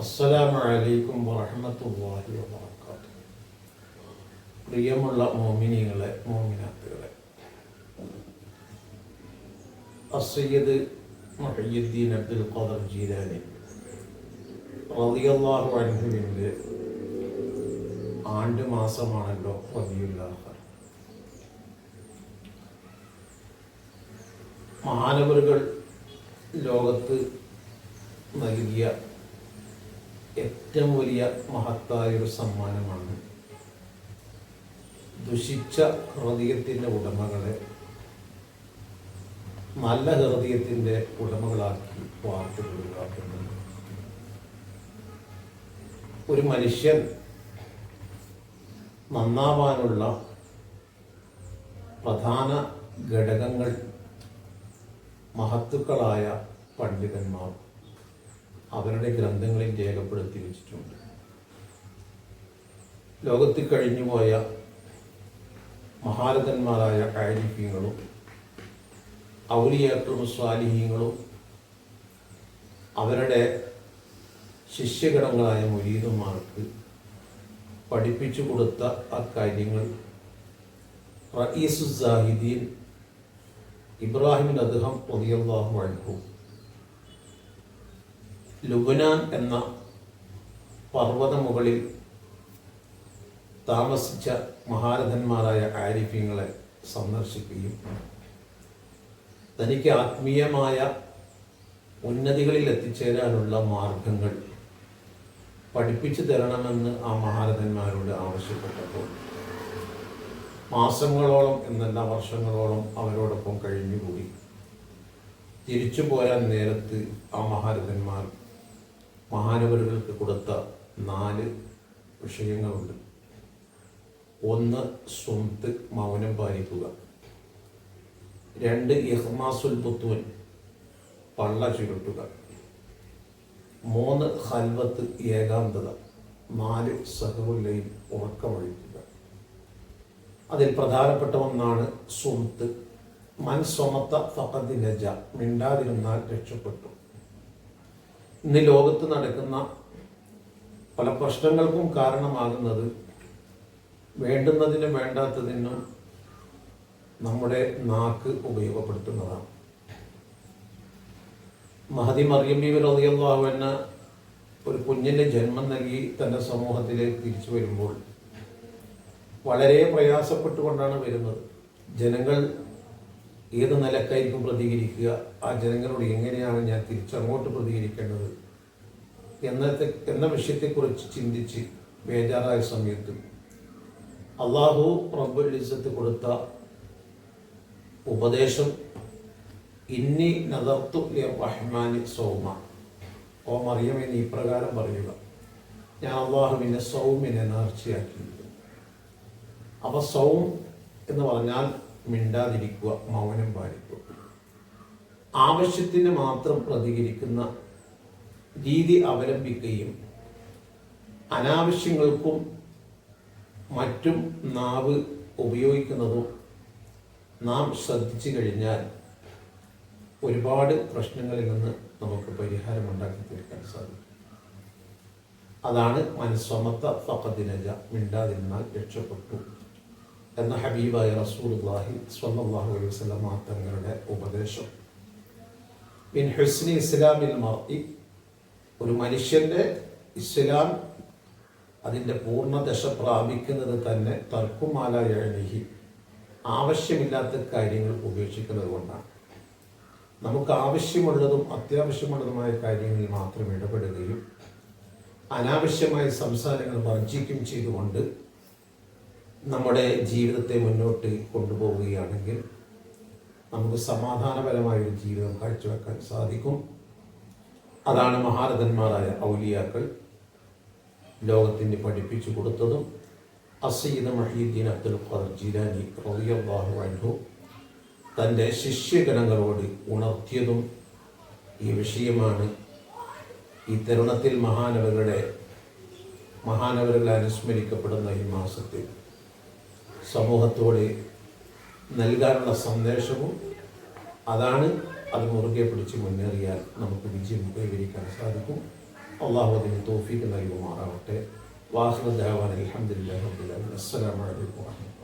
അസ്സലാമു അലൈക്കും വറഹ്മത്തുള്ളാഹി വബറകാതുഹു. പ്രിയമുള്ള മോമിനികളെ മോമിനാത്തുകളെ. അസയ്യദ് മുഹയ്യുദ്ദീൻ അബ്ദുൽ ഖാദർ ജീലാനി റളിയല്ലാഹു അൻഹുവിന്റെ ആണ്ട് മാസമാണല്ലോ റബിയുല്ലാഹ്. മഹാനവറുകൾ ലോകത്ത് നൽകിയ ഏറ്റവും വലിയ മഹത്തായ ഒരു സമ്മാനമാണ് ദുഷിച്ച ഹൃദയത്തിന്റെ ഉടമകളെ നല്ല ഹൃദയത്തിന്റെ ഉടമകളാക്കി വാർത്തുകൊള്ളുക എന്നത് ഒരു മനുഷ്യൻ നന്നാവാനുള്ള പ്രധാന ഘടകങ്ങൾ മഹത്തുക്കളായ പണ്ഡിതന്മാർ അവരുടെ ഗ്രന്ഥങ്ങളിൽ രേഖപ്പെടുത്തി വെച്ചിട്ടുണ്ട്. ലോകത്തിൽ കഴിഞ്ഞുപോയ മഹാരഥന്മാരായ കാരിഫ്യങ്ങളും ഔലിയാക്കളും സ്വാലിഹീങ്ങളും അവരുടെ ശിഷ്യഗണങ്ങളായ മുരീദന്മാർക്ക് പഠിപ്പിച്ചു കൊടുത്ത ആ കാര്യങ്ങൾ റയീസുസാഹിദീൻ ഇബ്രാഹിമിൻ അദ്ദേഹം പൊതിയല്ലാഹു അൻഹു ലുബനാൻ എന്ന പർവത മുകളിൽ താമസിച്ച മഹാരഥന്മാരായ ആരിഫ്യങ്ങളെ സന്ദർശിക്കുകയും തനിക്ക് ആത്മീയമായ ഉന്നതികളിൽ എത്തിച്ചേരാനുള്ള മാർഗങ്ങൾ പഠിപ്പിച്ചു തരണമെന്ന് ആ മഹാരഥന്മാരോട് ആവശ്യപ്പെട്ടപ്പോൾ മാസങ്ങളോളം എന്നല്ല വർഷങ്ങളോളം അവരോടൊപ്പം കഴിഞ്ഞുകൂടി. തിരിച്ചു പോരാൻ നേരത്ത് ആ മഹാരഥന്മാർ മഹാനവരുകൾക്ക് കൊടുത്ത നാല് വിഷയങ്ങളുണ്ട്. ഒന്ന് സ്വന്ത് മൗനം പാലിക്കുക. രണ്ട് ഇഹ്മാസുൽ പുത്തുവൻ പള്ള ചുരുട്ടുക. മൂന്ന് ഹൽവത്ത് ഏകാന്തത. നാല് സഹവുല്ലയിൽ ഉറക്കമൊഴിക്കുക. അതിൽ പ്രധാനപ്പെട്ട ഒന്നാണ് സ്വന്ത്. മൻ സ്വമത്ത ഫഖദ് നജ. മിണ്ടാതിരുന്നാൽ രക്ഷപ്പെട്ടു. ഇന്ന് ലോകത്ത് നടക്കുന്ന പല പ്രശ്നങ്ങൾക്കും കാരണമാകുന്നത് വേണ്ടുന്നതിനും വേണ്ടാത്തതിനും നമ്മുടെ നാക്ക് ഉപയോഗപ്പെടുത്തുന്നതാണ്. മഹതി മറിയമ്മി അൻഹ ഒരു കുഞ്ഞിന് ജന്മം നൽകി തന്റെ സമൂഹത്തിലേക്ക് തിരിച്ചു വരുമ്പോൾ വളരെ പ്രയാസപ്പെട്ടുകൊണ്ടാണ് വരുന്നത്. ജനങ്ങൾ ഏത് നിലക്കായിരിക്കും പ്രതികരിക്കുക? ആ ജനങ്ങളോട് എങ്ങനെയാണ് ഞാൻ തിരിച്ചങ്ങോട്ട് പ്രതികരിക്കേണ്ടത്? എന്നത്തെ എന്ന വിഷയത്തെക്കുറിച്ച് ചിന്തിച്ച് ബേജാറായ സമയത്ത് അള്ളാഹു റബ്ബുൽ കൊടുത്ത ഉപദേശം ഇന്നി നദർത്തു റഹ്മാനി സൗമ. ഓ മറിയം നീ ഇപ്രകാരം പറയുക. ഞാൻ അള്ളാഹുവിനെ സൗമിനെ നേർച്ചയാക്കിയിരുന്നു അപ്പോൾ സൗം എന്ന് പറഞ്ഞാൽ മിണ്ടാതിരിക്കുക മൗനം പാലിക്കുക. ആവശ്യത്തിന് മാത്രം പ്രതികരിക്കുന്ന രീതി അവലംബിക്കുകയും അനാവശ്യങ്ങൾക്കും മറ്റും നാവ് ഉപയോഗിക്കുന്നതും നാം ശ്രദ്ധിച്ചു കഴിഞ്ഞാൽ ഒരുപാട് പ്രശ്നങ്ങളിൽ നിന്ന് നമുക്ക് പരിഹാരം ഉണ്ടാക്കി തീർക്കാൻ സാധിക്കും. അതാണ് മനസ്സമത്ത ഫക്കദിനജ മിണ്ടാതിരുന്നാൽ രക്ഷപ്പെട്ടു. എന്ന ഹബീബായ റസൂലുള്ളാഹി സ്വല്ലല്ലാഹു അലൈഹി വസല്ലം തങ്ങളുടെ ഉപദേശം. മിൻ ഹുസ്നി ഇസ്ലാമിൽ മർഇ ഒരു മനുഷ്യന്റെ ഇസ്ലാം അതിന്റെ പൂർണദശ പ്രാപിക്കുന്നത് തന്നെ തർക്കുമാലായ എഴുതി ആവശ്യമില്ലാത്ത കാര്യങ്ങൾ ഉപേക്ഷിക്കുന്നത് കൊണ്ടാണ്. നമുക്ക് ആവശ്യമുള്ളതും അത്യാവശ്യമുള്ളതുമായ കാര്യങ്ങളിൽ മാത്രം ഇടപെടുകയും അനാവശ്യമായ സംസാരങ്ങൾ വർജിക്കുകയും ചെയ്തുകൊണ്ട് നമ്മുടെ ജീവിതത്തെ മുന്നോട്ട് കൊണ്ടുപോവുകയാണെങ്കിൽ നമുക്ക് സമാധാനപരമായ ഒരു ജീവിതം കാഴ്ചവെക്കാൻ സാധിക്കും. അതാണ് മഹാരഥന്മാരായ ഔലിയാക്കൾ ലോകത്തിന് പഠിപ്പിച്ചു കൊടുത്തതും. അസീദ് മഹീദ്ദീൻ അബ്ദുൽ ഖാദർ ജിലാനി റളിയല്ലാഹു അൻഹു തന്റെ ശിഷ്യഗണങ്ങളോട് ഉണർത്തിയതും ഈ വിഷയമാണ്. ഈ തരുണത്തിൽ മഹാനവരുടെ മഹാനവരിൽ അനുസ്മരിക്കപ്പെടുന്ന ഈ മാസത്തിൽ സമൂഹത്തോട് നൽകാനുള്ള സന്ദേശവും അതാണ് അത് മുറുകെ പിടിച്ച് മുന്നേറിയാൽ നമുക്ക് വിജയം കൈവരിക്കാൻ സാധിക്കും. അള്ളാഹു അതിന് തോഫീക്ക് നൽകുമാറാവട്ടെ. വാഹൃദാവാൻ അലഹമുല്ലാ അസ്സലാമലൈക്കും വാഹമത്തുള്ള